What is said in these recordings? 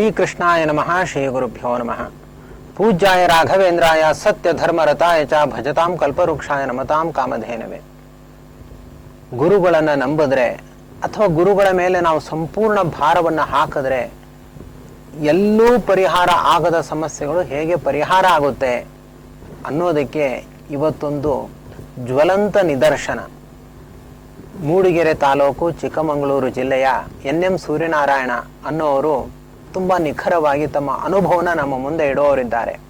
ಶ್ರೀಕೃಷ್ಣಾಯ ನಮಃ ಶ್ರೀ ಗುರುಭ್ಯೋ ನಮಃ. ಪೂಜ್ಯಾಯ ರಾಘವೇಂದ್ರಾಯ ಸತ್ಯ ಧರ್ಮರತಾಯ ಚ ಭಜತಾಂ ಕಲ್ಪವೃಕ್ಷಾಯ ನಮತಾಂ ಕಾಮಧೇನವೇ. ಗುರುಗಳನ್ನು ನಂಬಿದ್ರೆ ಅಥವಾ ಗುರುಗಳ ಮೇಲೆ ನಾವು ಸಂಪೂರ್ಣ ಭಾರವನ್ನು ಹಾಕಿದ್ರೆ ಎಲ್ಲೂ ಪರಿಹಾರ ಆಗದ ಸಮಸ್ಯೆಗಳು ಹೇಗೆ ಪರಿಹಾರ ಆಗುತ್ತೆ ಅನ್ನೋದಕ್ಕೆ ಇವತ್ತೊಂದು ಜ್ವಲಂತ ನಿದರ್ಶನ. ಮೂಡಿಗೆರೆ ತಾಲೂಕು ಚಿಕ್ಕಮಗಳೂರು ಜಿಲ್ಲೆಯ ಎನ್ ಎಂ ಸೂರ್ಯನಾರಾಯಣ ಅನ್ನೋರು ತುಂಬ ನಿಖರವಾಗಿ ತಮ್ಮ ಅನುಭವನ ನಮ್ಮ ಮುಂದೆ ಇಡುವವರಿದ್ದಾರೆ.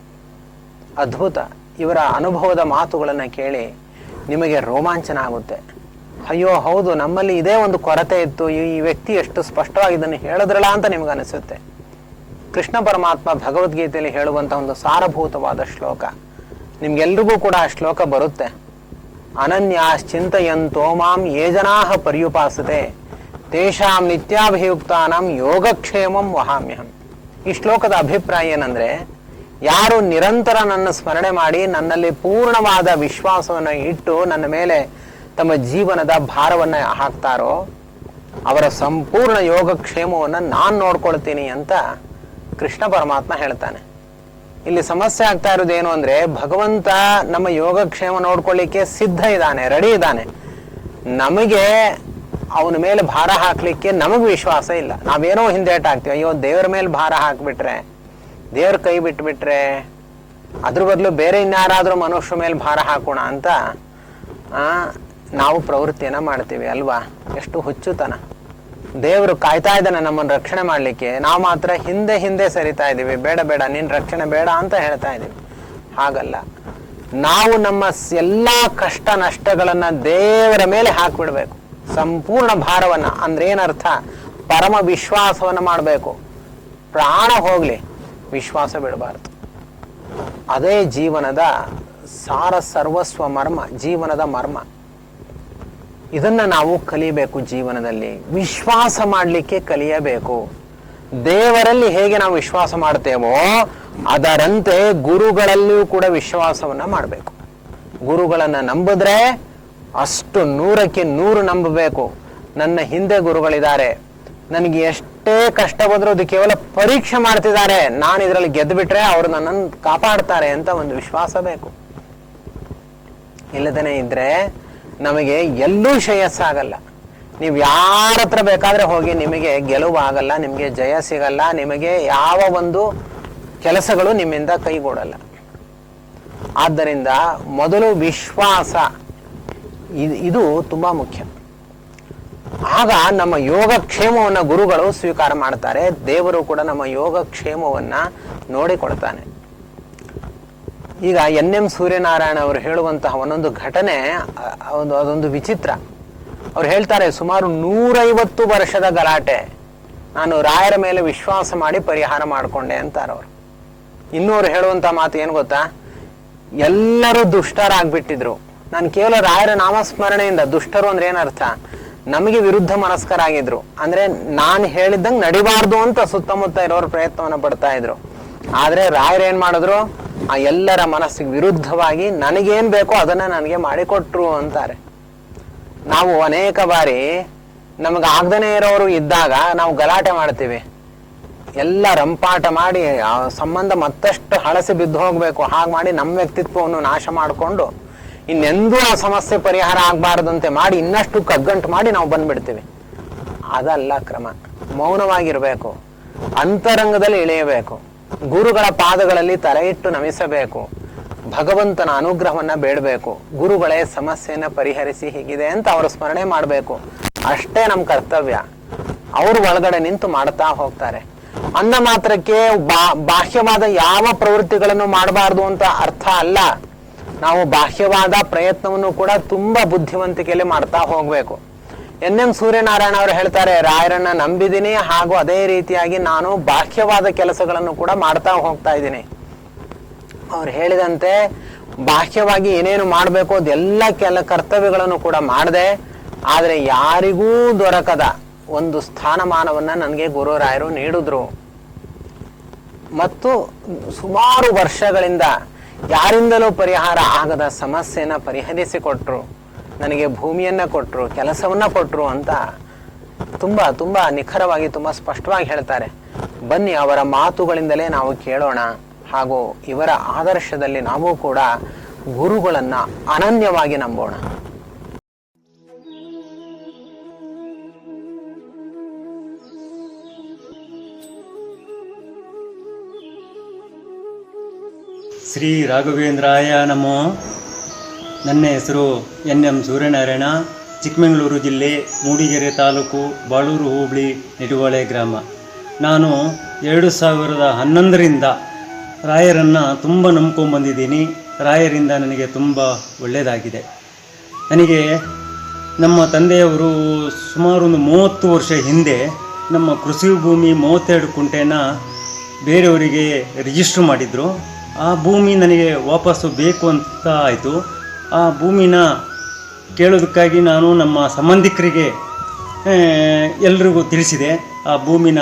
ಅದ್ಭುತ. ಇವರ ಅನುಭವದ ಮಾತುಗಳನ್ನು ಕೇಳಿ ನಿಮಗೆ ರೋಮಾಂಚನ ಆಗುತ್ತೆ. ಅಯ್ಯೋ, ಹೌದು, ನಮ್ಮಲ್ಲಿ ಇದೇ ಒಂದು ಕೊರತೆ ಇತ್ತು. ಈ ವ್ಯಕ್ತಿ ಎಷ್ಟು ಸ್ಪಷ್ಟವಾಗಿ ಇದನ್ನು ಹೇಳಿದ್ರಲ್ಲ ಅಂತ ನಿಮ್ಗೆ ಅನಿಸುತ್ತೆ. ಕೃಷ್ಣ ಪರಮಾತ್ಮ ಭಗವದ್ಗೀತೆಯಲ್ಲಿ ಹೇಳುವಂಥ ಒಂದು ಸಾರಭೂತವಾದ ಶ್ಲೋಕ. ನಿಮ್ಗೆಲ್ರಿಗೂ ಕೂಡ ಆ ಶ್ಲೋಕ ಬರುತ್ತೆ. ಅನನ್ಯಾಶ್ಚಿಂತಯಂತೋ ಮಾಂ ಯೇ ಪರ್ಯುಪಾಸತೆ. ತೇಷಾಂ ನಿತ್ಯಾಭಿಯುಕ್ತಾನಂ ಯೋಗಕ್ಷೇಮಂ ವಹಾಮ್ಯಹಂ ಈ ಶ್ಲೋಕದ ಅಭಿಪ್ರಾಯ ಏನಂದ್ರೆ, ಯಾರು ನಿರಂತರ ನನ್ನ ಸ್ಮರಣೆ ಮಾಡಿ ನನ್ನಲ್ಲಿ ಪೂರ್ಣವಾದ ವಿಶ್ವಾಸವನ್ನು ಇಟ್ಟು ನನ್ನ ಮೇಲೆ ತಮ್ಮ ಜೀವನದ ಭಾರವನ್ನು ಹಾಕ್ತಾರೋ, ಅವರ ಸಂಪೂರ್ಣ ಯೋಗಕ್ಷೇಮವನ್ನು ನಾನು ನೋಡ್ಕೊಳ್ತೀನಿ ಅಂತ ಕೃಷ್ಣ ಪರಮಾತ್ಮ ಹೇಳ್ತಾನೆ. ಇಲ್ಲಿ ಸಮಸ್ಯೆ ಆಗ್ತಾ ಇರೋದೇನು ಅಂದ್ರೆ, ಭಗವಂತ ನಮ್ಮ ಯೋಗಕ್ಷೇಮ ನೋಡ್ಕೊಳ್ಳಿಕ್ಕೆ ಸಿದ್ಧ ಇದ್ದಾನೆ, ರೆಡಿ ಇದ್ದಾನೆ. ನಮಗೆ ಅವನ ಮೇಲೆ ಭಾರ ಹಾಕ್ಲಿಕ್ಕೆ ನಮಗೆ ವಿಶ್ವಾಸ ಇಲ್ಲ. ನಾವೇನೋ ಹಿಂದೇಟ್ ಹಾಕ್ತೀವಿ ಅಯ್ಯೋ, ದೇವ್ರ ಮೇಲೆ ಭಾರ ಹಾಕ್ಬಿಟ್ರೆ, ದೇವ್ರ ಕೈ ಬಿಟ್ಬಿಟ್ರೆ, ಅದ್ರ ಬದಲು ಬೇರೆ ಇನ್ಯಾರಾದರೂ ಮನುಷ್ಯ ಮೇಲೆ ಭಾರ ಹಾಕೋಣ ಅಂತ ನಾವು ಪ್ರವೃತ್ತಿಯನ್ನು ಮಾಡ್ತೀವಿ ಅಲ್ವಾ? ಎಷ್ಟು ಹುಚ್ಚುತನ. ದೇವರು ಕಾಯ್ತಾ ಇದ್ದಾನೆ ನಮ್ಮನ್ನು ರಕ್ಷಣೆ ಮಾಡಲಿಕ್ಕೆ. ನಾವು ಮಾತ್ರ ಹಿಂದೆ ಹಿಂದೆ ಸರಿತಾ ಇದ್ದೀವಿ. ಬೇಡ ಬೇಡ ನಿನ್ನ ರಕ್ಷಣೆ ಬೇಡ ಅಂತ ಹೇಳ್ತಾ ಇದ್ದೀವಿ. ಹಾಗಲ್ಲ. ನಾವು ನಮ್ಮ ಎಲ್ಲಾ ಕಷ್ಟ ನಷ್ಟಗಳನ್ನು ದೇವರ ಮೇಲೆ ಹಾಕ್ಬಿಡ್ಬೇಕು. ಸಂಪೂರ್ಣ ಭಾರವನ್ನ, ಅಂದ್ರೆ ಏನರ್ಥ? ಪರಮ ವಿಶ್ವಾಸವನ್ನ ಮಾಡಬೇಕು. ಪ್ರಾಣ ಹೋಗ್ಲಿ, ವಿಶ್ವಾಸ ಬಿಡಬಾರ್ದು. ಅದೇ ಜೀವನದ ಸಾರ ಸರ್ವಸ್ವ ಮರ್ಮ, ಜೀವನದ ಮರ್ಮ. ಇದನ್ನ ನಾವು ಕಲಿಯಬೇಕು ಜೀವನದಲ್ಲಿ. ವಿಶ್ವಾಸ ಮಾಡಲಿಕ್ಕೆ ಕಲಿಯಬೇಕು. ದೇವರಲ್ಲಿ ಹೇಗೆ ನಾವು ವಿಶ್ವಾಸ ಮಾಡ್ತೇವೋ, ಅದರಂತೆ ಗುರುಗಳಲ್ಲಿಯೂ ಕೂಡ ವಿಶ್ವಾಸವನ್ನ ಮಾಡಬೇಕು. ಗುರುಗಳನ್ನ ನಂಬಿದ್ರೆ ಅಷ್ಟು ನೂರಕ್ಕೆ ನೂರು ನಂಬಬೇಕು. ನನ್ನ ಹಿಂದೆ ಗುರುಗಳಿದ್ದಾರೆ. ನನಗೆ ಎಷ್ಟೇ ಕಷ್ಟ ಬಂದರೂ ಅದು ಕೇವಲ ಪರೀಕ್ಷೆ ಮಾಡ್ತಿದ್ದಾರೆ. ನಾನು ಇದರಲ್ಲಿ ಗೆದ್ದು ಬಿಟ್ರೆ ಅವರು ನನ್ನನ್ನು ಕಾಪಾಡ್ತಾರೆ ಅಂತ ಒಂದು ವಿಶ್ವಾಸ ಬೇಕು. ಇಲ್ಲದೇ ಇದ್ರೆ ನಮಗೆ ಎಲ್ಲೂ ಶ್ರೇಯಸ್ಸಾಗಲ್ಲ. ನೀವು ಯಾರ ಹತ್ರ ಬೇಕಾದ್ರೆ ಹೋಗಿ ನಿಮಗೆ ಗೆಲುವು ಆಗಲ್ಲ ನಿಮಗೆ ಜಯ ಸಿಗಲ್ಲ, ನಿಮಗೆ ಯಾವ ಒಂದು ಕೆಲಸಗಳು ನಿಮ್ಮಿಂದ ಕೈಗೂಡಲ್ಲ. ಆದ್ದರಿಂದ ಮೊದಲು ವಿಶ್ವಾಸ. ಇದು ಇದು ತುಂಬಾ ಮುಖ್ಯ. ಆಗ ನಮ್ಮ ಯೋಗ ಕ್ಷೇಮವನ್ನು ಗುರುಗಳು ಸ್ವೀಕಾರ ಮಾಡ್ತಾರೆ. ದೇವರು ಕೂಡ ನಮ್ಮ ಯೋಗಕ್ಷೇಮವನ್ನ ನೋಡಿಕೊಳ್ತಾನೆ. ಈಗ ಎನ್ ಎಂ ಸೂರ್ಯನಾರಾಯಣ ಅವರು ಹೇಳುವಂತಹ ಒಂದೊಂದು ಘಟನೆ ಒಂದು, ಅದೊಂದು ವಿಚಿತ್ರ. ಅವ್ರು ಹೇಳ್ತಾರೆ, ಸುಮಾರು ನೂರೈವತ್ತು ವರ್ಷದ ಗಲಾಟೆ. ನಾನು ರಾಯರ ಮೇಲೆ ವಿಶ್ವಾಸ ಮಾಡಿ ಪರಿಹಾರ ಮಾಡಿಕೊಂಡೆ ಅಂತಾರೆ ಅವರು. ಇನ್ನೂ ಅವ್ರು ಹೇಳುವಂತ ಮಾತು ಏನು ಗೊತ್ತಾ? ಎಲ್ಲರೂ ದುಷ್ಟರಾಗ್ಬಿಟ್ಟಿದ್ರು. ನಾನು ಕೇವಲ ರಾಯರ ನಾಮಸ್ಮರಣೆಯಿಂದ ದುಷ್ಟರು ಅಂದ್ರೆ ಏನರ್ಥ ನಮಗೆ ವಿರುದ್ಧ ಮನಸ್ಕರಾಗಿದ್ರು ಅಂದ್ರೆ ನಾನು ಹೇಳಿದ್ದಂಗೆ ನಡಿಬಾರ್ದು ಅಂತ ಸುತ್ತಮುತ್ತ ಇರೋರು ಪ್ರಯತ್ನವನ್ನು ಪಡ್ತಾ ಇದ್ರು. ಆದ್ರೆ ರಾಯರ್ ಏನ್ ಮಾಡಿದ್ರು? ಆ ಎಲ್ಲರ ಮನಸ್ಸಿಗೆ ವಿರುದ್ಧವಾಗಿ ನನಗೇನ್ ಬೇಕೋ ಅದನ್ನ ನನಗೆ ಮಾಡಿಕೊಟ್ರು ಅಂತಾರೆ. ನಾವು ಅನೇಕ ಬಾರಿ ನಮಗೆ ಆಗ್ದೇ ಇರೋರು ಇದ್ದಾಗ ನಾವು ಗಲಾಟೆ ಮಾಡ್ತೀವಿ. ಎಲ್ಲ ರಂಪಾಟ ಮಾಡಿ, ಆ ಸಂಬಂಧ ಮತ್ತಷ್ಟು ಹಳಸಿ ಬಿದ್ದು ಹೋಗ್ಬೇಕು. ಹಾಗೆ ಮಾಡಿ ನಮ್ಮ ವ್ಯಕ್ತಿತ್ವವನ್ನು ನಾಶ ಮಾಡಿಕೊಂಡು ಇನ್ನೆಂದೂ ಆ ಸಮಸ್ಯೆ ಪರಿಹಾರ ಆಗಬಾರ್ದಂತೆ ಮಾಡಿ ಇನ್ನಷ್ಟು ಕಗ್ಗಂಟು ಮಾಡಿ ನಾವು ಬಂದ್ಬಿಡ್ತೀವಿ. ಅದಲ್ಲ ಕ್ರಮ. ಮೌನವಾಗಿರಬೇಕು. ಅಂತರಂಗದಲ್ಲಿ ಇಳಿಯಬೇಕು. ಗುರುಗಳ ಪಾದಗಳಲ್ಲಿ ತಲೆ ಇಟ್ಟು ನಮಿಸಬೇಕು. ಭಗವಂತನ ಅನುಗ್ರಹವನ್ನ ಬೇಡಬೇಕು. ಗುರುಗಳೇ ಸಮಸ್ಯೆಯನ್ನ ಪರಿಹರಿಸಿ ಹೀಗಿದೆ ಅಂತ ಅವರು ಸ್ಮರಣೆ ಮಾಡಬೇಕು. ಅಷ್ಟೇ ನಮ್ಮ ಕರ್ತವ್ಯ. ಅವರು ಒಳಗಡೆ ನಿಂತು ಮಾಡ್ತಾ ಹೋಗ್ತಾರೆ. ಅಂದ ಮಾತ್ರಕ್ಕೆ ಬಾ- ಬಾಹ್ಯವಾದ ಯಾವ ಪ್ರವೃತ್ತಿಗಳನ್ನು ಮಾಡಬಾರ್ದು ಅಂತ ಅರ್ಥ ಅಲ್ಲ. ನಾವು ಬಾಹ್ಯವಾದ ಪ್ರಯತ್ನವನ್ನು ಕೂಡ ತುಂಬಾ ಬುದ್ಧಿವಂತಿಕೆಯಲ್ಲಿ ಮಾಡ್ತಾ ಹೋಗ್ಬೇಕು. ಎನ್ ಎಂ ಸೂರ್ಯನಾರಾಯಣ ಅವರು ಹೇಳ್ತಾರೆ, ರಾಯರನ್ನ ನಂಬಿದ್ದೀನಿ ಹಾಗೂ ಅದೇ ರೀತಿಯಾಗಿ ನಾನು ಬಾಹ್ಯವಾದ ಕೆಲಸಗಳನ್ನು ಕೂಡ ಮಾಡ್ತಾ ಹೋಗ್ತಾ ಇದ್ದೀನಿ. ಅವ್ರು ಹೇಳಿದಂತೆ, ಬಾಹ್ಯವಾಗಿ ಏನೇನು ಮಾಡಬೇಕು, ಅದೆಲ್ಲ ಕೆಲ ಕರ್ತವ್ಯಗಳನ್ನು ಕೂಡ ಮಾಡಿದೆ, ಆದರೆ ಯಾರಿಗೂ ದೊರಕದ ಒಂದು ಸ್ಥಾನಮಾನವನ್ನ ನನಗೆ ಗುರುರಾಯರು ನೀಡಿದ್ರು. ಮತ್ತು ಸುಮಾರು ವರ್ಷಗಳಿಂದ ಯಾರಿಂದಲೂ ಪರಿಹಾರ ಆಗದ ಸಮಸ್ಯೆನ ಪರಿಹರಿಸಿಕೊಟ್ರು, ನನಗೆ ಭೂಮಿಯನ್ನು ಕೊಟ್ಟರು ಕೆಲಸವನ್ನು ಕೊಟ್ಟರು ಅಂತ ತುಂಬಾ ತುಂಬಾ ನಿಖರವಾಗಿ, ತುಂಬಾ ಸ್ಪಷ್ಟವಾಗಿ ಹೇಳ್ತಾರೆ. ಬನ್ನಿ, ಅವರ ಮಾತುಗಳಿಂದಲೇ ನಾವು ಕೇಳೋಣ. ಹಾಗೂ ಇವರ ಆದರ್ಶದಲ್ಲಿ ನಾವು ಕೂಡ ಗುರುಗಳನ್ನು ಅನನ್ಯವಾಗಿ ನಂಬೋಣ. ಶ್ರೀ ರಾಘವೇಂದ್ರಾಯ ನಮೋ. ನನ್ನ ಹೆಸರು ಎನ್ ಎಂ ಸೂರ್ಯನಾರಾಯಣ, ಚಿಕ್ಕಮಗಳೂರು ಜಿಲ್ಲೆ ಮೂಡಿಗೆರೆ ತಾಲೂಕು ಬಾಳೂರು ಹೋಬಳಿ ನಿಡುವಳೆ ಗ್ರಾಮ. ನಾನು ಎರಡು ಸಾವಿರದ ಹನ್ನೊಂದರಿಂದ ರಾಯರನ್ನು ತುಂಬ ನಂಬ್ಕೊಂಬಂದಿದ್ದೀನಿ ರಾಯರಿಂದ ನನಗೆ ತುಂಬ ಒಳ್ಳೆಯದಾಗಿದೆ ನನಗೆ ನಮ್ಮ ತಂದೆಯವರು ಸುಮಾರು ಒಂದು ಮೂವತ್ತು ವರ್ಷ ಹಿಂದೆ ನಮ್ಮ ಕೃಷಿ ಭೂಮಿ ಮೂವತ್ತೆರಡು ಕುಂಟೆನ ಬೇರೆಯವರಿಗೆ ರಿಜಿಸ್ಟ್ರ್ ಮಾಡಿದರು. ಆ ಭೂಮಿ ನನಗೆ ವಾಪಸ್ಸು ಬೇಕು ಅಂತ ಆಯಿತು. ಆ ಭೂಮಿನ ಕೇಳೋದಕ್ಕಾಗಿ ನಾನು ನಮ್ಮ ಸಂಬಂಧಿಕರಿಗೆ ಎಲ್ರಿಗೂ ತಿಳಿಸಿದೆ. ಆ ಭೂಮಿನ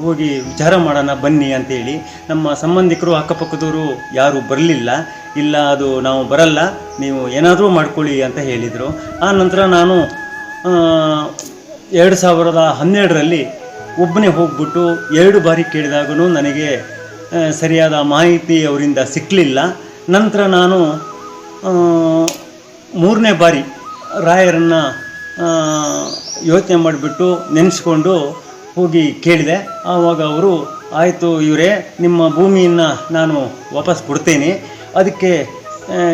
ಹೋಗಿ ವಿಚಾರ ಮಾಡೋಣ, ಬನ್ನಿ ಅಂತೇಳಿ. ನಮ್ಮ ಸಂಬಂಧಿಕರು ಅಕ್ಕಪಕ್ಕದವರು ಯಾರೂ ಬರಲಿಲ್ಲ. ಇಲ್ಲ, ಅದು ನಾವು ಬರಲ್ಲ. ನೀವು ಏನಾದರೂ ಮಾಡ್ಕೊಳ್ಳಿ ಅಂತ ಹೇಳಿದರು. ಆ ನಂತರ ನಾನು ಎರಡು ಸಾವಿರದ ಹನ್ನೆರಡರಲ್ಲಿ ಒಬ್ಬನೇ ಹೋಗ್ಬಿಟ್ಟು ಎರಡು ಬಾರಿ ಕೇಳಿದಾಗೂ ನನಗೆ ಸರಿಯಾದ ಮಾಹಿತಿ ಅವರಿಂದ ಸಿಕ್ಕಲಿಲ್ಲ ನಂತರ ನಾನು ಮೂರನೇ ಬಾರಿ ರಾಯರನ್ನು ಯೋಚನೆ ಮಾಡಿಬಿಟ್ಟು ನೆನೆಸ್ಕೊಂಡು ಹೋಗಿ ಕೇಳಿದೆ. ಆವಾಗ ಅವರು, ಆಯಿತು ಇವರೇ, ನಿಮ್ಮ ಭೂಮಿಯನ್ನು ನಾನು ವಾಪಸ್ ಕೊಡ್ತೇನೆ. ಅದಕ್ಕೆ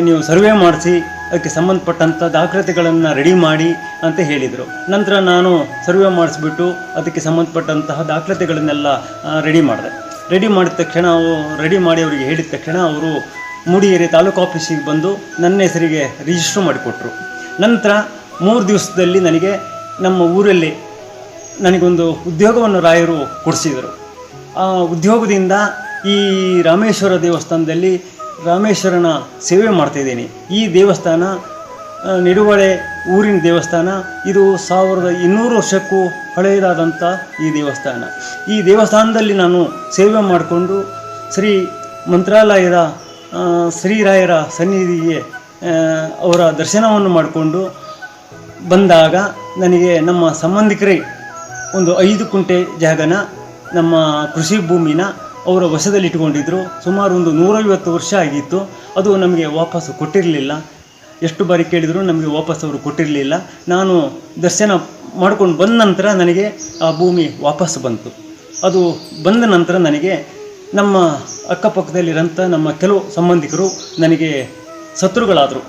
ನೀವು ಸರ್ವೆ ಮಾಡಿಸಿ, ಅದಕ್ಕೆ ಸಂಬಂಧಪಟ್ಟಂಥ ದಾಖಲಾತಿಗಳನ್ನು ರೆಡಿ ಮಾಡಿ, ಅಂತ ಹೇಳಿದರು. ನಂತರ ನಾನು ಸರ್ವೆ ಮಾಡಿಸ್ಬಿಟ್ಟು, ಅದಕ್ಕೆ ಸಂಬಂಧಪಟ್ಟಂತಹ ದಾಖಲಾತಿಗಳನ್ನೆಲ್ಲ ರೆಡಿ ಮಾಡಿದೆ. ರೆಡಿ ಮಾಡಿದ ತಕ್ಷಣ ಅವರು, ರೆಡಿ ಮಾಡಿ ಅವರಿಗೆ ಹೇಳಿದ ತಕ್ಷಣ ಅವರು ಮೂಡಿಗೆರೆ ತಾಲೂಕು ಆಫೀಸಿಗೆ ಬಂದು ನನ್ನ ಹೆಸರಿಗೆ ರಿಜಿಸ್ಟ್ರ್ ಮಾಡಿಕೊಟ್ರು. ನಂತರ ಮೂರು ದಿವಸದಲ್ಲಿ ನನಗೆ ನಮ್ಮ ಊರಲ್ಲಿ ನನಗೊಂದು ಉದ್ಯೋಗವನ್ನು ರಾಯರು ಕೊಡಿಸಿದರು. ಆ ಉದ್ಯೋಗದಿಂದ ಈ ರಾಮೇಶ್ವರ ದೇವಸ್ಥಾನದಲ್ಲಿ ರಾಮೇಶ್ವರನ ಸೇವೆ ಮಾಡ್ತಾಯಿದ್ದೀನಿ ಈ ದೇವಸ್ಥಾನ ನಿಡುವಳೆ ಊರಿನ ದೇವಸ್ಥಾನ. ಇದು ಸಾವಿರದ ಇನ್ನೂರು ವರ್ಷಕ್ಕೂ ಹಳೆಯದಾದಂಥ ಈ ದೇವಸ್ಥಾನ. ಈ ದೇವಸ್ಥಾನದಲ್ಲಿ ನಾನು ಸೇವೆ ಮಾಡಿಕೊಂಡು ಶ್ರೀ ಮಂತ್ರಾಲಯದ ಶ್ರೀರಾಯರ ಸನ್ನಿಧಿಗೆ ಅವರ ದರ್ಶನವನ್ನು ಮಾಡಿಕೊಂಡು ಬಂದಾಗ ನನಗೆ ನಮ್ಮ ಸಂಬಂಧಿಕರೇ ಒಂದು ಐದು ಕುಂಟೆ ಜಾಗನ ನಮ್ಮ ಕೃಷಿ ಭೂಮಿನ ಅವರ ವಶದಲ್ಲಿ ಇಟ್ಕೊಂಡಿದ್ರು ಸುಮಾರು ಒಂದು ನೂರೈವತ್ತು ವರ್ಷ ಆಗಿತ್ತು. ಅದು ನಮಗೆ ವಾಪಸ್ಸು ಕೊಟ್ಟಿರಲಿಲ್ಲ. ಎಷ್ಟು ಬಾರಿ ಕೇಳಿದರೂ ನಮಗೆ ವಾಪಸ್ ಅವರು ಕೊಟ್ಟಿರಲಿಲ್ಲ. ನಾನು ದರ್ಶನ ಮಾಡ್ಕೊಂಡು ಬಂದ ನಂತರ ನನಗೆ ಆ ಭೂಮಿ ವಾಪಸ್ ಬಂತು. ಅದು ಬಂದ ನಂತರ ನನಗೆ ನಮ್ಮ ಅಕ್ಕಪಕ್ಕದಲ್ಲಿರೋಂಥ ನಮ್ಮ ಕೆಲವು ಸಂಬಂಧಿಕರು ನನಗೆ ಶತ್ರುಗಳಾದರು.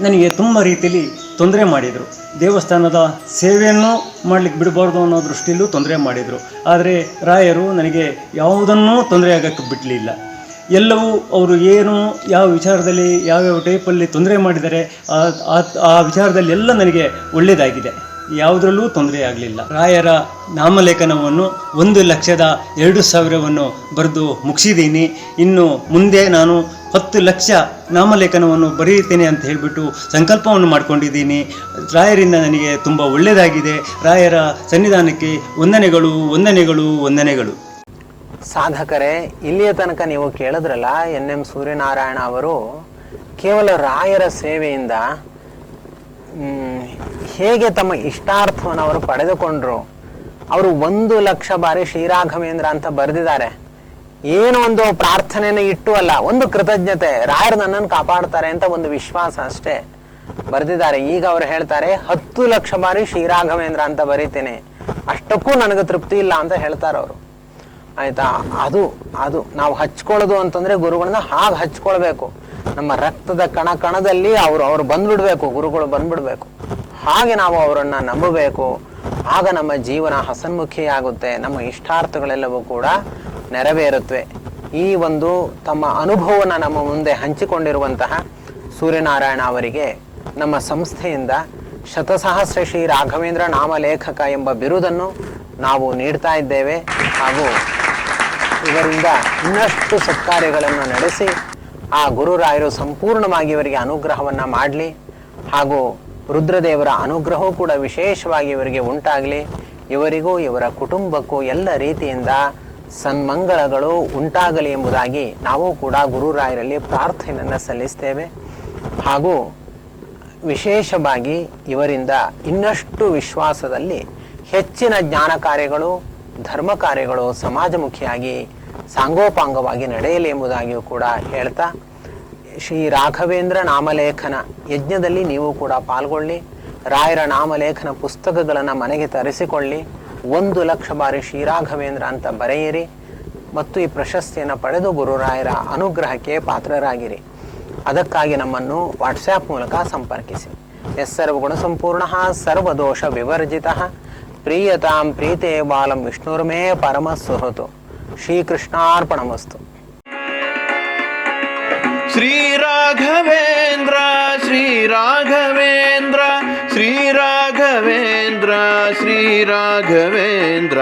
ನನಗೆ ತುಂಬ ರೀತಿಯಲ್ಲಿ ತೊಂದರೆ ಮಾಡಿದರು. ದೇವಸ್ಥಾನದ ಸೇವೆಯನ್ನು ಮಾಡಲಿಕ್ಕೆ ಬಿಡಬಾರ್ದು ಅನ್ನೋ ದೃಷ್ಟಿಯಲ್ಲೂ ತೊಂದರೆ ಮಾಡಿದರು. ಆದರೆ ರಾಯರು ನನಗೆ ಯಾವುದನ್ನೂ ತೊಂದರೆ ಆಗೋಕ್ಕೆ ಬಿಡಲಿಲ್ಲ. ಎಲ್ಲವೂ ಅವರು ಏನು ಯಾವ ವಿಚಾರದಲ್ಲಿ ಯಾವ್ಯಾವ ಟೈಪಲ್ಲಿ ತೊಂದರೆ ಮಾಡಿದರೆ ಆ- ವಿಚಾರದಲ್ಲಿ ಎಲ್ಲ ನನಗೆ ಒಳ್ಳೆಯದಾಗಿದೆ. ಯಾವುದರಲ್ಲೂ ತೊಂದರೆ ಆಗಲಿಲ್ಲ. ರಾಯರ ನಾಮಲೇಖನವನ್ನು ಒಂದು ಲಕ್ಷದ ಎರಡು ಸಾವಿರವನ್ನು ಬರೆದು ಮುಗಿಸಿದ್ದೀನಿ. ಇನ್ನು ಮುಂದೆ ನಾನು ಹತ್ತು ಲಕ್ಷ ನಾಮಲೇಖನವನ್ನು ಬರೆಯುತ್ತೇನೆ ಅಂತ ಹೇಳಿಬಿಟ್ಟು ಸಂಕಲ್ಪವನ್ನು ಮಾಡಿಕೊಂಡಿದ್ದೀನಿ. ರಾಯರಿಂದ ನನಗೆ ತುಂಬ ಒಳ್ಳೆಯದಾಗಿದೆ. ರಾಯರ ಸನ್ನಿಧಾನಕ್ಕೆ ವಂದನೆಗಳು ವಂದನೆಗಳು ವಂದನೆಗಳು. ಸಾಧಕರೇ, ಇಲ್ಲಿಯ ತನಕ ನೀವು ಕೇಳಿದ್ರಲ್ಲ ಎನ್ ಎಂ ಸೂರ್ಯನಾರಾಯಣ ಅವರು ಕೇವಲ ರಾಯರ ಸೇವೆಯಿಂದ ಹೇಗೆ ತಮ್ಮ ಇಷ್ಟಾರ್ಥವನ್ನು ಅವರು ಪಡೆದುಕೊಂಡ್ರು. ಅವರು ಒಂದು ಲಕ್ಷ ಬಾರಿ ಶ್ರೀರಾಘವೇಂದ್ರ ಅಂತ ಬರೆದಿದ್ದಾರೆ. ಏನು ಒಂದು ಪ್ರಾರ್ಥನೆಯನ್ನು ಇಟ್ಟು ಅಲ್ಲ, ಒಂದು ಕೃತಜ್ಞತೆ, ರಾಯರು ನನ್ನನ್ನು ಕಾಪಾಡ್ತಾರೆ ಅಂತ ಒಂದು ವಿಶ್ವಾಸ ಅಷ್ಟೇ ಬರೆದಿದ್ದಾರೆ. ಈಗ ಅವರು ಹೇಳ್ತಾರೆ, ಹತ್ತು ಲಕ್ಷ ಬಾರಿ ಶ್ರೀರಾಘವೇಂದ್ರ ಅಂತ ಬರೀತೇನೆ. ಅಷ್ಟಕ್ಕೂ ನನಗೆ ತೃಪ್ತಿ ಇಲ್ಲ ಅಂತ ಹೇಳ್ತಾರೆ ಅವರು. ಆಯ್ತಾ? ಅದು ಅದು ನಾವು ಹಚ್ಕೊಳ್ಳೋದು ಅಂತಂದ್ರೆ ಗುರುಗಳನ್ನ ಹಾಗೆ ಹಚ್ಕೊಳ್ಬೇಕು. ನಮ್ಮ ರಕ್ತದ ಕಣ ಕಣದಲ್ಲಿ ಅವರು, ಅವ್ರು ಬಂದ್ಬಿಡ್ಬೇಕು, ಗುರುಗಳು ಬಂದ್ಬಿಡ್ಬೇಕು. ಹಾಗೆ ನಾವು ಅವರನ್ನ ನಂಬಬೇಕು. ಆಗ ನಮ್ಮ ಜೀವನ ಹಸನ್ಮುಖಿಯಾಗುತ್ತೆ. ನಮ್ಮ ಇಷ್ಟಾರ್ಥಗಳೆಲ್ಲವೂ ಕೂಡ ನೆರವೇರುತ್ತವೆ ಈ ಒಂದು ತಮ್ಮ ಅನುಭವವನ್ನು ನಮ್ಮ ಮುಂದೆ ಹಂಚಿಕೊಂಡಿರುವಂತಹ ಸೂರ್ಯನಾರಾಯಣ ಅವರಿಗೆ ನಮ್ಮ ಸಂಸ್ಥೆಯಿಂದ ಶತಸಹಸ್ರ ಶ್ರೀ ರಾಘವೇಂದ್ರ ನಾಮಲೇಖಕ ಎಂಬ ಬಿರುದನ್ನು ನಾವು ನೀಡ್ತಾ ಇದ್ದೇವೆ. ಹಾಗೂ ಇವರಿಂದ ಇನ್ನಷ್ಟು ಸತ್ಕಾರ್ಯಗಳನ್ನು ನಡೆಸಿ ಆ ಗುರುರಾಯರು ಸಂಪೂರ್ಣವಾಗಿ ಇವರಿಗೆ ಅನುಗ್ರಹವನ್ನ ಮಾಡಲಿ ಹಾಗೂ ರುದ್ರದೇವರ ಅನುಗ್ರಹವೂ ಕೂಡ ವಿಶೇಷವಾಗಿ ಇವರಿಗೆ ಉಂಟಾಗಲಿ. ಇವರಿಗೂ, ಇವರ ಕುಟುಂಬಕ್ಕೂ ಎಲ್ಲ ರೀತಿಯಿಂದ ಸನ್ಮಂಗಳಗಳು ಉಂಟಾಗಲಿ ಎಂಬುದಾಗಿ ನಾವು ಕೂಡ ಗುರುರಾಯರಲ್ಲಿ ಪ್ರಾರ್ಥನೆಯನ್ನು ಸಲ್ಲಿಸ್ತೇವೆ. ಹಾಗೂ ವಿಶೇಷವಾಗಿ ಇವರಿಂದ ಇನ್ನಷ್ಟು ವಿಶ್ವಾಸದಲ್ಲಿ ಹೆಚ್ಚಿನ ಜ್ಞಾನ ಕಾರ್ಯಗಳು ಧರ್ಮ ಕಾರ್ಯಗಳು ಸಮಾಜಮುಖಿಯಾಗಿ, ಸಾಂಗೋಪಾಂಗವಾಗಿ ನಡೆಯಲಿ ಎಂಬುದಾಗಿಯೂ ಕೂಡ ಹೇಳ್ತಾ, ಶ್ರೀ ರಾಘವೇಂದ್ರ ನಾಮಲೇಖನ ಯಜ್ಞದಲ್ಲಿ ನೀವು ಕೂಡ ಪಾಲ್ಗೊಳ್ಳಿ, ರಾಯರ ನಾಮಲೇಖನ ಪುಸ್ತಕಗಳನ್ನು ಮನೆಗೆ ತರಿಸಿಕೊಳ್ಳಿ, ಒಂದು ಲಕ್ಷ ಬಾರಿ ಶ್ರೀರಾಘವೇಂದ್ರ ಅಂತ ಬರೆಯಿರಿ, ಮತ್ತು ಈ ಪ್ರಶಸ್ತಿಯನ್ನು ಪಡೆದು ಗುರುರಾಯರ ಅನುಗ್ರಹಕ್ಕೆ ಪಾತ್ರರಾಗಿರಿ. ಅದಕ್ಕಾಗಿ ನಮ್ಮನ್ನು ವಾಟ್ಸ್ಯಾಪ್ ಮೂಲಕ ಸಂಪರ್ಕಿಸಿ. ಎಸ್ ಸರ್ವಗುಣ ಸಂಪೂರ್ಣ, ಸರ್ವದೋಷ ವಿವರ್ಜಿತ. ప్రీయతాం ప్రీతే బాలం విష్ణుర్మే పరమసుహృతు శ్రీకృష్ణార్పణమస్తు. శ్రీరాఘవేంద్ర శ్రీరాఘవేంద్ర శ్రీరాఘవేంద్ర శ్రీరాఘవేంద్ర.